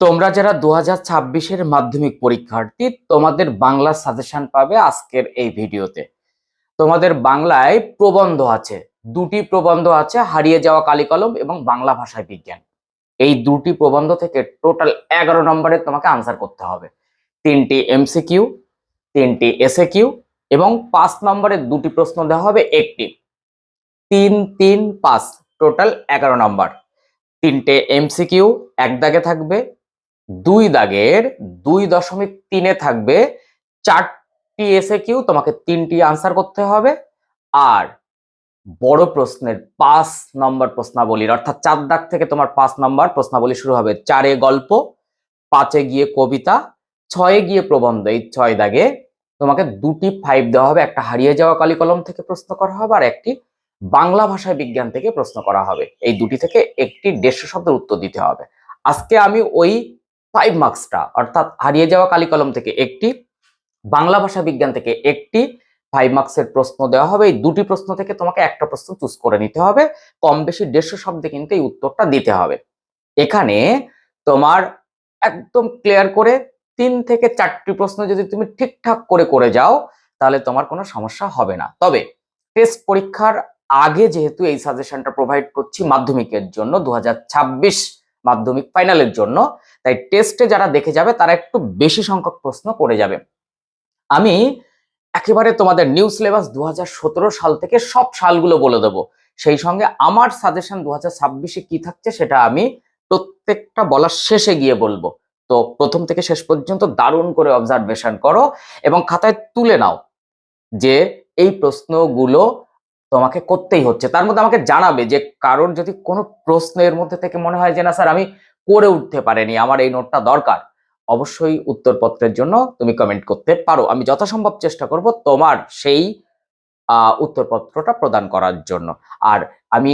তোমরা যারা দু হাজার ছাব্বিশের মাধ্যমিক পরীক্ষার্থী, তোমাদের বাংলা সাজেশন পাবে আজকের এই ভিডিওতে। তোমাদের বাংলায় প্রবন্ধ আছে, দুটি প্রবন্ধ আছে, হারিয়ে যাওয়া কালিকলম এবং বাংলা ভাষায় বিজ্ঞান। এই দুটি প্রবন্ধ থেকে টোটাল এগারো নম্বরের তোমাকে আনসার করতে হবে। তিনটি এমসিকিউ তিনটি এসএ কিউ এবং পাঁচ নম্বরের দুটি প্রশ্ন দেওয়া হবে একটি। তিন তিন, পাঁচ টোটাল এগারো নম্বর। তিনটে এমসিকিউ এক দাগে থাকবে দুই দাগের দুই দশমিক তিনে থাকবে চারটি এসে কিউ তোমাকে তিনটি আনসার করতে হবে। আর বড় প্রশ্নের পাঁচ নম্বর প্রশ্নাবলীর, অর্থাৎ চার দাগ থেকে তোমার পাঁচ নম্বর প্রশ্নাবলী শুরু হবে চারে গল্প, পাঁচে গিয়ে কবিতা, ছয়ে গিয়ে প্রবন্ধ। এই ছয় দাগে তোমাকে দুটি ফাইভ দেওয়া হবে, একটা হারিয়ে যাওয়া কালিকলম থেকে প্রশ্ন করা হবে আর একটি বাংলা ভাষায় বিজ্ঞান থেকে প্রশ্ন করা হবে। এই দুটি থেকে একটি দেড়শো শব্দের উত্তর দিতে হবে। আজকে আমি ওই ফাইভ মার্কসটা অর্থাৎ হারিয়ে যাওয়া কালিকলম থেকে একটি, বাংলা ভাষা বিজ্ঞান থেকে একটি ফাইভ মার্কসের প্রশ্ন দেওয়া হবে, এই দুটি প্রশ্ন থেকে তোমাকে একটা প্রশ্ন চুজ করে নিতে হবে, কম বেশি দেড়শো শব্দে কিন্তু এই উত্তরটা দিতে হবে। এখানে তোমার একদম ক্লিয়ার করে তিন থেকে চারটি প্রশ্ন যদি তুমি ঠিকঠাক করে করে যাও, তাহলে তোমার কোনো সমস্যা হবে না। তবে টেস্ট পরীক্ষার আগে যেহেতু এই সাজেশনটা প্রোভাইড করছি মাধ্যমিকের জন্য দু হাজার ছাব্বিশ মাধ্যমিক ফাইনালের জন্য তাই টেস্টে যারা দেখে যাবে, তারা একটু বেশি সংখ্যক প্রশ্ন করে যাবে। আমি একেবারে তোমাদের নিউ সিলেবাস দু হাজার সতেরো সাল থেকে সব সালগুলো বলে দেবো। সেই সঙ্গে আমার সাজেশন দু হাজার ছাব্বিশে কি থাকছে সেটা আমি প্রত্যেকটা বলার শেষে গিয়ে বলব। তো প্রথম থেকে শেষ পর্যন্ত দারুণ করে অবজারভেশন করো এবং খাতায় তুলে নাও যে এই প্রশ্নগুলো তোমাকে করতেই হচ্ছে। তার মধ্যে আমাকে জানাবে যে কারোর যদি কোনো প্রশ্নের মধ্যে থেকে মনে হয় যে না, স্যার আমি করে উঠতে পারেনি। আমার এই নোটটা দরকার। অবশ্যই উত্তরপত্রের জন্য তুমি কমেন্ট করতে পারো। আমি যথাসম্ভব চেষ্টা করব তোমার সেই উত্তরপত্রটা প্রদান করার জন্য। আর আমি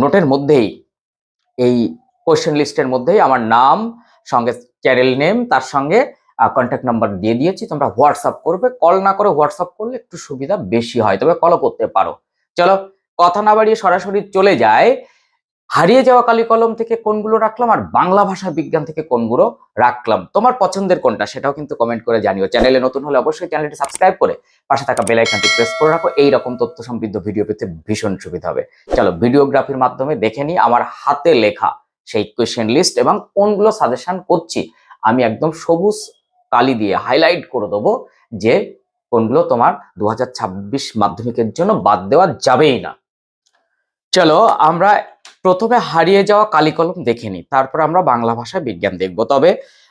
নোটের মধ্যেই, এই কোয়েশ্চেন লিস্টের মধ্যেই আমার নাম, সঙ্গে চ্যানেল নেম তার সঙ্গে কন্ট্যাক্ট নাম্বার দিয়ে দিয়েছি। তোমরা হোয়াটসঅ্যাপ করবে। কল না করে হোয়াটসঅ্যাপ করলে একটু সুবিধা বেশি হয়। তবে কলও করতে পারো। চলো, কথা না বাড়িয়ে সরাসরি চলে যায় হারিয়ে যাওয়া কালি কলম থেকে কোনগুলো রাখলাম আর বাংলা ভাষা বিজ্ঞান থেকে কোনগুলো রাখলাম? তোমার পছন্দের কোনটা সেটাও কিন্তু কমেন্ট করে জানিও। চ্যানেলে নতুন হলে অবশ্যই চ্যানেলটি সাবস্ক্রাইব করে পাশে থাকা বেল আইকনটি প্রেস করে রাখো। এই রকম তথ্য সমৃদ্ধ ভিডিও পেতে ভীষণ সুবিধা হবে। চলো ভিডিওগ্রাফির মাধ্যমে দেখে নিই আমার হাতে লেখা সেই কোয়েশ্চেন লিস্ট এবং কোনগুলো সাজেশন করছি। আমি একদম সবুজ কালি দিয়ে হাইলাইট করে দেবো যে কোনগুলো তোমার দু হাজার ছাব্বিশ মাধ্যমিকের জন্য বাদ দেওয়া যাবেই না। চলো আমরা প্রথমে হারিয়ে যাওয়া কালিকলম দেখে নিই, তারপর আমরা বাংলা ভাষা বিজ্ঞান দেখব। তবে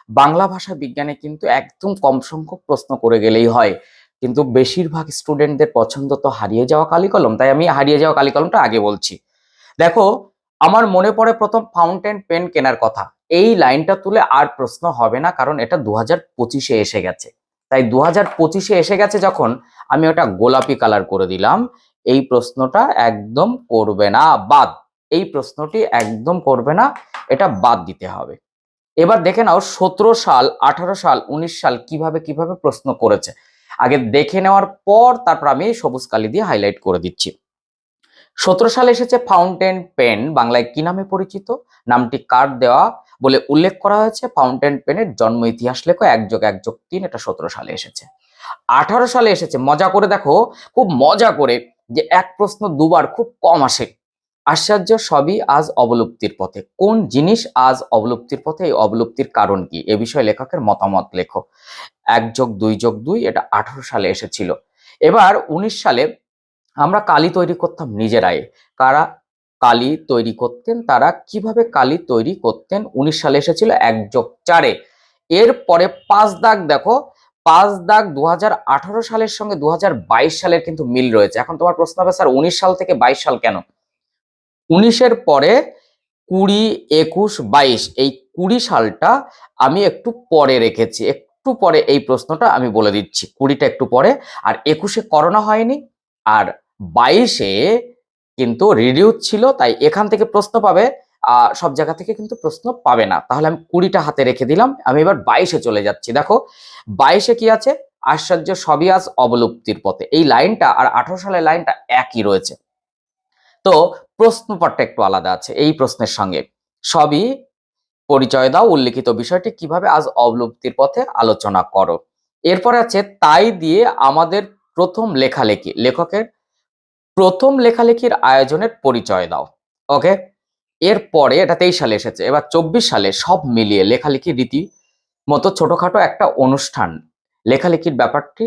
বাংলা ভাষা বিজ্ঞানে কিন্তু একদম কম সংখ্যক প্রশ্ন করে গেলেই হয়, কিন্তু বেশিরভাগ স্টুডেন্টদের পছন্দ তো হারিয়ে যাওয়া কালিকলম, তাই আমি হারিয়ে যাওয়া কালিকলমটা আগে বলছি। দেখো, আমার মনে পড়ে প্রথম ফাউন্টেন পেন কেনার কথা, এই লাইনটা তুলে আর প্রশ্ন হবে না, কারণ এটা দু হাজার পঁচিশে এসে গেছে। তাই দু হাজার পঁচিশে এসে গেছে যখন আমি ওটা গোলাপি কালার করে দিলাম এই প্রশ্নটা একদম করবে না, বাদ। এই প্রশ্নটি একদম করবে না, এটা বাদ দিতে হবে। এবার দেখে নাও সতেরো সাল, আঠারো সাল, উনিশ সাল কীভাবে কীভাবে প্রশ্ন করেছে। আগে দেখে নেওয়ার পর তারপর আমি সবুজ কালি দিয়ে হাইলাইট করে দিচ্ছি। সতেরো সালে এসেছে ফাউন্টেন পেন বাংলায় কি নামে পরিচিত? নামটি কার দেওয়া বলে উল্লেখ করা হয়েছে? ফাউন্টেন পেনের জন্ম ইতিহাস লেখো, এক যোগ এক যোগ তিন, এটা সতেরো সালে এসেছে। আঠারো সালে এসেছে, মজা করে দেখো, খুব মজা করে। যে এক প্রশ্ন দুবার খুব কম আসে। আশ্চর্য সবই আজ অবলুপ্তির পথে। কোন জিনিস আজ অবলুপ্তির পথে? এই অবলুপ্তির কারণ কি? এ বিষয়ে লেখকের মতামত লেখো। এক যোগ দুই যোগ দুই, এটা আঠারো সালে এসেছিল। এবার উনিশ সালে আমরা কালি তৈরি করতাম নিজেরাই। কারা কালি তৈরি করতেন? তারা কীভাবে কালি তৈরি করতেন? উনিশ সালে এসেছিল এক যোগ চারে। এরপরে পাঁচ দাগ দেখো পাঁচ দাগ দু হাজার আঠারো সালের সঙ্গে দু হাজার বাইশ সালের কিন্তু মিল রয়েছে। এখন তোমার প্রশ্ন হবে, স্যার, উনিশ সাল থেকে বাইশ সাল কেন? উনিশের পরে কুড়ি, একুশ, বাইশ, এই কুড়ি সালটা আমি একটু পরে রেখেছি। একটু পরে এই প্রশ্নটা আমি বলে দিচ্ছি। কুড়িটা একটু পরে। আর একুশে করোনা হয়নি, আর বাইশে কিন্তু রিডিউস ছিল, তাই এখান থেকে প্রশ্ন পাবে সব জায়গা থেকে কিন্তু প্রশ্ন পাবে না। তাহলে আমি কুড়িটা হাতে রেখে দিলাম। আমি এবার বাইশে চলে যাচ্ছি। দেখো, বাইশে কি আছে? আশ্চর্য সবই আজ অবলুপ্তির পথে। এই লাইনটা আর আঠারো সালের লাইনটা একই রয়েছে। তো প্রশ্নপটটা একটু আলাদা আছে এই প্রশ্নের সঙ্গে। সবই পরিচয় দাও, উল্লেখিত বিষয়টি কীভাবে আজ অবলুপ্তির পথে আলোচনা করো। এরপর আছে, তাই দিয়ে আমাদের প্রথম লেখালেখি। লেখকের প্রথম লেখালেখির আয়োজনের পরিচয় দাও। ওকে? এরপরে এটা তেইশ সালে এসেছে। এবার চব্বিশ সালে সব মিলিয়ে লেখালেখি রীতি মতো ছোটখাটো একটা অনুষ্ঠান। লেখালেখির ব্যাপারটি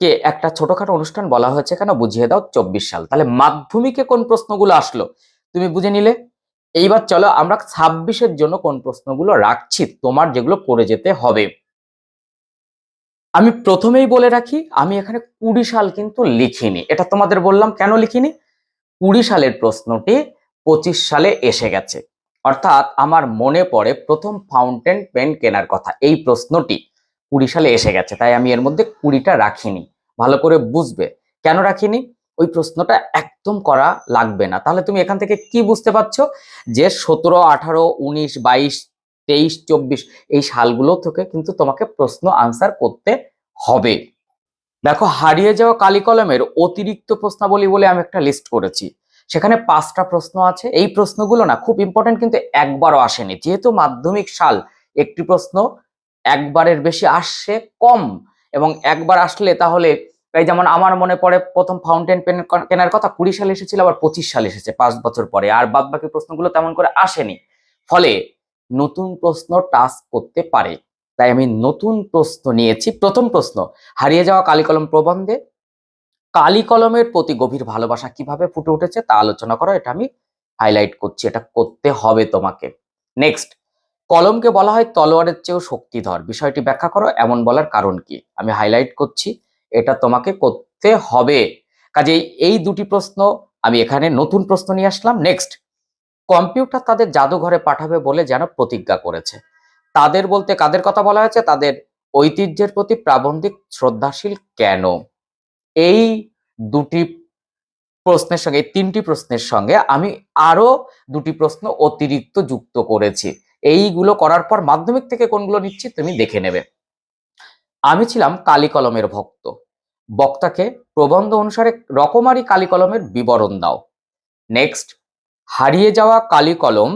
কে একটা ছোটখাটো অনুষ্ঠান বলা হয়েছে কেন বুঝিয়ে দাও চব্বিশ সাল। তাহলে মাধ্যমিকে কোন প্রশ্নগুলো আসলো? তুমি বুঝে নিলে? এইবার চলো আমরা ছাব্বিশের জন্য কোন প্রশ্নগুলো রাখছি, তোমার যেগুলো করে যেতে হবে। আমি প্রথমেই বলে রাখি, আমি এখানে কুড়ি সাল কিন্তু লিখিনি। এটা তোমাদের বললাম কেন লিখিনি? কুড়ি সালের প্রশ্নটি পঁচিশ সালে এসে গেছে। অর্থাৎ আমার মনে পড়ে প্রথম ফাউন্টেন পেন কেনার কথা। এই প্রশ্নটি কুড়ি সালে এসে গেছে, তাই আমি এর মধ্যে কুড়িটা রাখিনি। ভালো করে বুঝবে। কেন রাখিনি? ওই প্রশ্নটা একদম করা লাগবে না। তাহলে তুমি এখান থেকে কি বুঝতে পারছ? যে সতেরো, আঠারো, উনিশ, বাইশ, তেইশ, চব্বিশ এই সালগুলো থেকে কিন্তু তোমাকে প্রশ্ন আনসার করতে হবে। দেখো, হারিয়ে যাওয়া কালি কলমের অতিরিক্ত প্রশ্নাবলী বলে আমি একটা লিস্ট করেছি। সেখানে পাঁচটা প্রশ্ন আছে। এই প্রশ্নগুলো না খুব ইম্পর্টেন্ট কিন্তু একবারও আসেনি। যেহেতু মাধ্যমিক সাল, একটি প্রশ্ন, একবারের বেশি আসছে কম। এবং একবার আসলে তাহলে, এই যেমন আমার মনে পড়ে প্রথম ফাউন্টেন পেন কেনার কথা, কুড়ি সালে এসেছিল, আবার পঁচিশ সালে এসেছে পাঁচ বছর পরে। আর বাদ বাকি প্রশ্নগুলো তেমন করে আসেনি। ফলে নতুন প্রশ্ন টাচ করতে পারে। তাই আমি নতুন প্রশ্ন নিয়েছি। প্রথম প্রশ্ন, হারিয়ে যাওয়া কালিকলম প্রবন্ধে কালি কলমের প্রতি গভীর ভালোবাসা কীভাবে ফুটে উঠেছে তা আলোচনা করো, এটা আমি হাইলাইট করছি, এটা করতে হবে তোমাকে। নেক্সট কলমকে বলা হয় তলোয়ারের চেয়েও শক্তিধর। বিষয়টি ব্যাখ্যা করো, এমন বলার কারণ কি? আমি হাইলাইট করছি, এটা তোমাকে করতে হবে। কাজেই এই দুটি প্রশ্ন আমি এখানে নতুন প্রশ্ন নিয়ে আসলাম। নেক্সট কম্পিউটার তাদের জাদুঘরে পাঠাবে বলে যেন প্রতিজ্ঞা করেছে। তাদের বলতে কাদের কথা বলা হয়েছে? তাদের ঐতিহ্যের প্রতি প্রাবন্ধিক শ্রদ্ধাশীল কেন? এই দুটি প্রশ্নের সঙ্গে, এই তিনটি প্রশ্নের সঙ্গে আমি আরও দুটি প্রশ্ন অতিরিক্ত যুক্ত করেছি। এইগুলো করার পর মাধ্যমিক থেকে কোনগুলো নিচ্ছি তুমি দেখে নেবে। আমি ছিলাম কালি কলমের ভক্ত। বক্তাকে প্রবন্ধ অনুসারে রকমারি কালি কলমের বিবরণ দাও। নেক্সট, হারিয়ে যাওয়া কালি কলম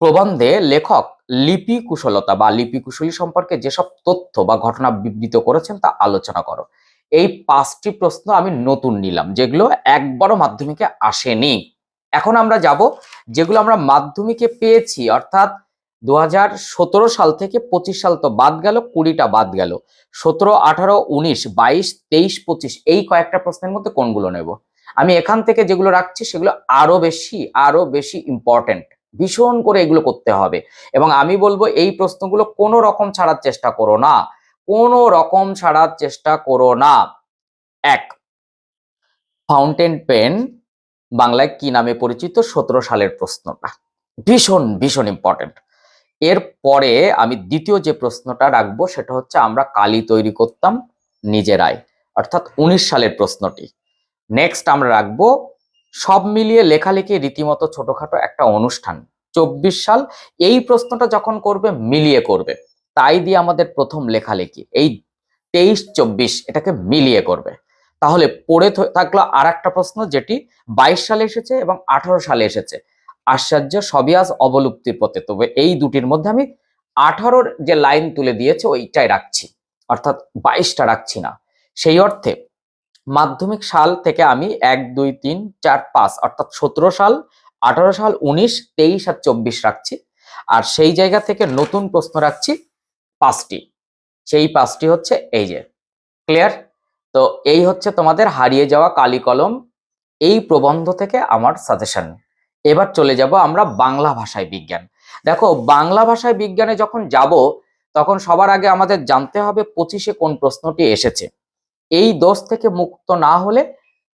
প্রবন্ধে লেখক লিপি কুশলতা বা লিপি কুশলী সম্পর্কে যেসব তথ্য বা ঘটনা বিবৃত করেছেন তা আলোচনা করো। এই পাঁচটি প্রশ্ন আমি নতুন নিলাম, যেগুলো একবারও মাধ্যমিকে আসেনি। এখন আমরা যাব, যেগুলো আমরা মাধ্যমিকে পেয়েছি, অর্থাৎ দু হাজার সতেরো সাল থেকে পঁচিশ সাল তো বাদ গেল, কুড়িটা বাদ গেল। সতেরো, আঠারো, উনিশ, বাইশ, তেইশ, পঁচিশ, এই কয়েকটা প্রশ্নের মধ্যে কোনগুলো নেব? আমি এখান থেকে যেগুলো রাখছি, সেগুলো আরও বেশি আরও বেশি ইম্পর্টেন্ট ভীষণ করে এগুলো করতে হবে। এবং আমি বলব, এই প্রশ্নগুলো কোনো রকম ছাড়ার চেষ্টা করো না। কোনো রকম ছাড়ার চেষ্টা করো না। এক ফাউন্টেন পেন বাংলায় কি নামে পরিচিত? সতেরো সালের প্রশ্নটা। ভীষণ ভীষণ ইম্পর্টেন্ট এরপরে আমি দ্বিতীয় যে প্রশ্নটা রাখব সেটা হচ্ছে, আমরা কালি তৈরি করতাম নিজেরাই। অর্থাৎ উনিশ সালের প্রশ্নটি। নেক্সট আমরা রাখব, সব মিলিয়ে লেখালেখি রীতিমতো ছোটখাটো একটা অনুষ্ঠান। চব্বিশ সাল, এই প্রশ্নটা যখন করবে, মিলিয়ে করবে। তাই দিয়ে আমাদের প্রথম লেখালেখি। এই তেইশ, চব্বিশ এটাকে মিলিয়ে করবে। তাহলে পড়ে থাকল আর একটা প্রশ্ন যেটি বাইশ সালে এসেছে এবং আঠারো সালে এসেছে। আশ্চর্য, সবই আজ অবলুপ্তির পথে। তবে এই দুটির মধ্যে আমি আঠারোর যে লাইন তুলে দিয়েছে, ওইটাই রাখছি। অর্থাৎ বাইশটা রাখছি না। সেই অর্থে মাধ্যমিক সাল থেকে আমি এক, দুই, তিন, চার, পাঁচ, অর্থাৎ সতেরো সাল, আঠারো সাল, উনিশ, তেইশ আর চব্বিশ রাখছি। আর সেই জায়গা থেকে নতুন প্রশ্ন রাখছি পাঁচটি। সেই পাঁচটি হচ্ছে এই যে ক্লিয়ার তো এই হচ্ছে তোমাদের হারিয়ে যাওয়া কালি কলম, এই প্রবন্ধ থেকে আমার সাজেশন এবার চলে যাব আমরা বাংলা ভাষায় বিজ্ঞান। দেখো, বাংলা ভাষায় বিজ্ঞানে যখন যাব, তখন সবার আগে আমাদের জানতে হবে পঁচিশে কোন প্রশ্নটি এসেছে। এই দোষ থেকে মুক্ত না হলে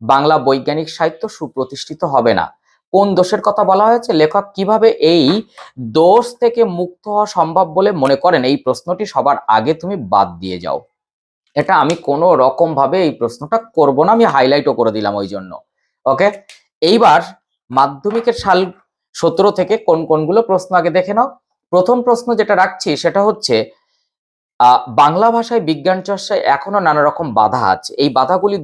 বাংলা বৈজ্ঞানিক সাহিত্য সুপ্রতিষ্ঠিত হবে না। কোন দোষের কথা বলা হয়েছে? লেখক কীভাবে এই দোষ থেকে মুক্ত হওয়া সম্ভব বলে মনে করেন? এই প্রশ্নটি সবার আগে তুমি বাদ দিয়ে যাও। এটা আমি কোনো রকম ভাবে এই প্রশ্নটা করব না, আমি হাইলাইটও করে দিলাম ওই জন্য। ওকে এইবার মাধ্যমিকের সাল সতেরো থেকে কোন কোনগুলো প্রশ্ন আগে দেখে নাও। প্রথম প্রশ্ন যেটা রাখছি সেটা হচ্ছে বাংলা ভাষায় বিজ্ঞান চর্চায় এখনও নানা রকম বাধা আছে। এই বাধাগুলি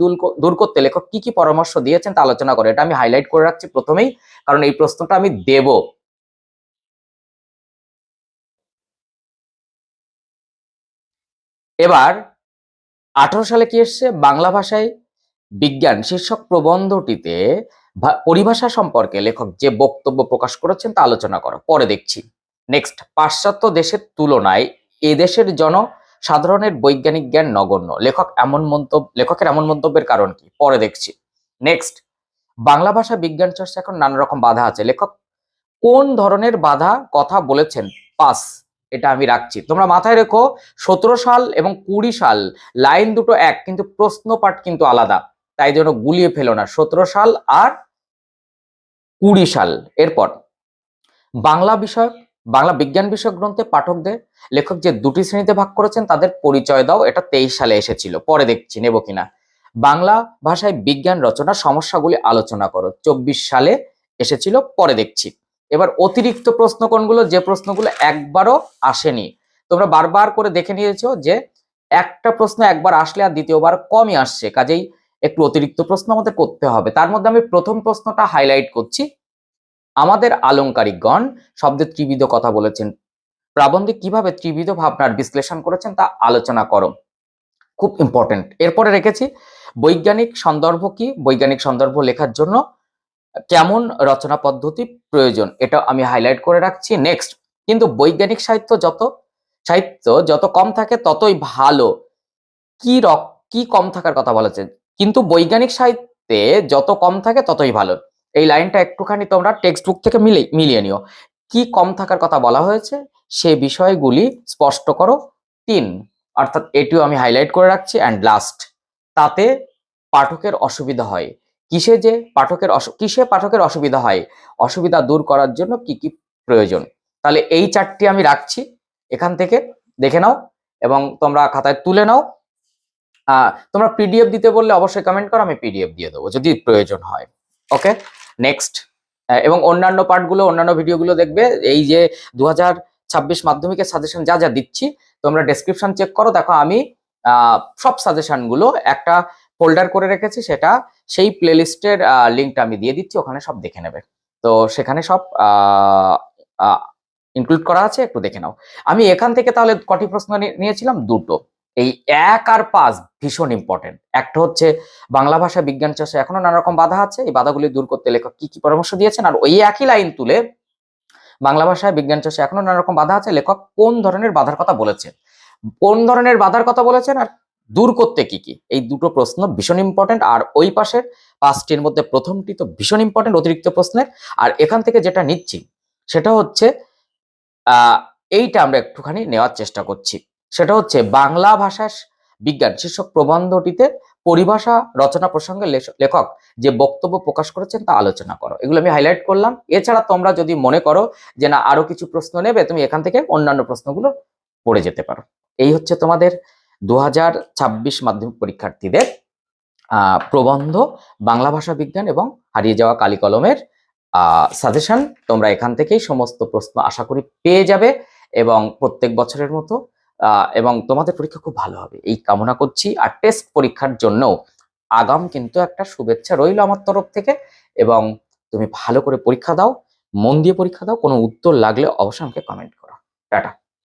দূর করতে লেখক কি কি পরামর্শ দিয়েছেন তা আলোচনা করে। এটা আমি হাইলাইট করে রাখছি প্রথমেই, কারণ এই প্রশ্নটা আমি দেব। এবার, আঠারো সালে কি এসছে? বাংলা ভাষায় বিজ্ঞান শীর্ষক প্রবন্ধটিতে পরিভাষা সম্পর্কে লেখক যে বক্তব্য প্রকাশ করেছেন তা আলোচনা করো। পরে দেখছি। নেক্সট পাশ্চাত্য দেশের তুলনায় এদেশের জন সাধারণের বৈজ্ঞানিক জ্ঞান নগণ্য। লেখক এমন মন্তব্য, লেখকের এমন মন্তব্যের কারণ কি? পরে দেখছি। নেক্সট বাংলা ভাষা বিজ্ঞান চর্চা এখন নানা রকম বাধা আছে। লেখক, কোন ধরনের বাধা কথা বলেছেন? পাস, এটা আমি রাখছি। তোমরা মাথায় রেখো, সতেরো সাল এবং কুড়ি সাল, লাইন দুটো এক, কিন্তু প্রশ্ন পাঠ কিন্তু আলাদা। তাই জন্য গুলিয়ে ফেলো না। সতেরো সাল আর কুড়ি সাল। এরপর, বাংলা বিষয়ক বাংলা বিজ্ঞান বিষয়ক গ্রন্থে পাঠকদের লেখক যে দুটি শ্রেণীতে ভাগ করেছেন, তাদের পরিচয় দাও, এটা তেইশ সালে এসেছিল, পরে দেখছি, নেব কিনা। বাংলা ভাষায় বিজ্ঞান রচনার সমস্যাগুলি আলোচনা করো, চব্বিশ সালে এসেছিল, পরে দেখছি। এবার অতিরিক্ত প্রশ্ন কোনগুলো? যে প্রশ্নগুলো একবারও আসেনি। তোমরা বারবার করে দেখে নিয়েছো যে একটা প্রশ্ন একবার আসলে আর দ্বিতীয়বার কমই আসছে, কাজেই একটু অতিরিক্ত প্রশ্ন আমাদের করতে হবে। তার মধ্যে আমি প্রথম প্রশ্নটা হাইলাইট করছি আমাদের আলংকারিকগণ শব্দের ত্রিবিধ কথা বলেছেন। প্রাবন্ধিক কীভাবে ত্রিবিধ ভাবনার বিশ্লেষণ করেছেন তা আলোচনা করো। খুব ইম্পর্টেন্ট এরপরে রেখেছি, বৈজ্ঞানিক সন্দর্ভ কি? বৈজ্ঞানিক সন্দর্ভ লেখার জন্য কেমন রচনা পদ্ধতি প্রয়োজন? এটা আমি হাইলাইট করে রাখছি। নেক্সট কিন্তু বৈজ্ঞানিক সাহিত্য যত সাহিত্য যত কম থাকে ততই ভালো। কি রক, কি কম থাকার কথা বলেছে কিন্তু বৈজ্ঞানিক সাহিত্যে যত কম থাকে ততই ভালো। এই লাইনটা একটুখানি তোমরা টেক্সট বুক থেকে মিলে, মিলিয়ে নিও। কি কম থাকার কথা বলা হয়েছে? সে বিষয়গুলি স্পষ্ট করো। তিন, অর্থাৎ এটিও আমি হাইলাইট করে রাখছি অ্যান্ড লাস্ট তাতে পাঠকের অসুবিধা হয়। কিসে যে পাঠকের কিসে পাঠকের অসুবিধা হয়? অসুবিধা দূর করার জন্য কি কি প্রয়োজন? তাহলে এই চারটি আমি রাখছি, এখান থেকে দেখে নাও, এবং তোমরা খাতায় তুলে নাও। তোমরা পিডিএফ দিতে বললে অবশ্যই কমেন্ট করো, আমি পিডিএফ দিয়ে দেবো, যদি প্রয়োজন হয়। ওকে নেক্সট এবং অন্যান্য পার্টগুলো অন্যান্য ভিডিওগুলো দেখবে। এই যে দু ছাব্বিশ মাধ্যমিকের সাজেশন যা যা দিচ্ছি, তোমরা ডেসক্রিপশন চেক করো। দেখো, আমি সব সাজেশনগুলো একটা ফোল্ডার করে রেখেছি, সেটা সেই প্লেলিস্টের লিঙ্কটা আমি দিয়ে দিচ্ছি, ওখানে সব দেখে নেবে। তো সেখানে সব ইনক্লুড করা আছে, একটু দেখে নাও। আমি এখান থেকে তাহলে কটি প্রশ্ন নিয়েছিলাম? দুটো। এই এক আর পাঁচ ভীষণ ইম্পর্টেন্ট একটা হচ্ছে বাংলা ভাষা বিজ্ঞান চর্চা, এখনও নানা রকম বাধা আছে। এই বাধাগুলি দূর করতে লেখক কি কি পরামর্শ দিয়েছেন? আর ওই একই লাইন তুলে বাংলা ভাষায় বিজ্ঞান চর্চা, এখনও নানা রকম বাধা আছে। লেখক কোন ধরনের বাধার কথা বলেছেন? কোন ধরনের বাধার কথা বলেছেন? আর দূর করতে কি কি? এই দুটো প্রশ্ন ভীষণ ইম্পর্টেন্ট আর ওই পাশের পাঁচটির মধ্যে প্রথমটি তো ভীষণ ইম্পর্টেন্ট অতিরিক্ত প্রশ্নের। আর এখান থেকে যেটা নিচ্ছি, সেটা হচ্ছে এইটা আমরা একটুখানি নেওয়ার চেষ্টা করছি। সেটা হচ্ছে বাংলা ভাষা বিজ্ঞান, শীর্ষক প্রবন্ধটিতে পরিভাষা রচনা প্রসঙ্গে লেখ- লেখক যে বক্তব্য প্রকাশ করেছেন তা আলোচনা করো। এগুলো আমি হাইলাইট করলাম। এছাড়া তোমরা যদি মনে করো যে না, আরও কিছু প্রশ্ন নেবে, তুমি এখান থেকে অন্যান্য প্রশ্নগুলো পড়ে যেতে পারো। এই হচ্ছে তোমাদের দু ছাব্বিশ মাধ্যমিক পরীক্ষার্থীদের প্রবন্ধ বাংলা ভাষা বিজ্ঞান এবং হারিয়ে যাওয়া কালি কলমের সাজেশন তোমরা এখান থেকেই সমস্ত প্রশ্ন আশা করি পেয়ে যাবে এবং প্রত্যেক বছরের মতো এবং তোমাদের পরীক্ষা খুব ভালো হবে। এই কামনা করছি। আর টেস্ট পরীক্ষার জন্য আগাম কিন্তু একটা শুভেচ্ছা রইল আমার তরফ থেকে এবং তুমি ভালো করে পরীক্ষা দাও, মন দিয়ে পরীক্ষা দাও, কোনো উত্তর লাগলে অবশ্যই আমাকে কমেন্ট করো। টাটা।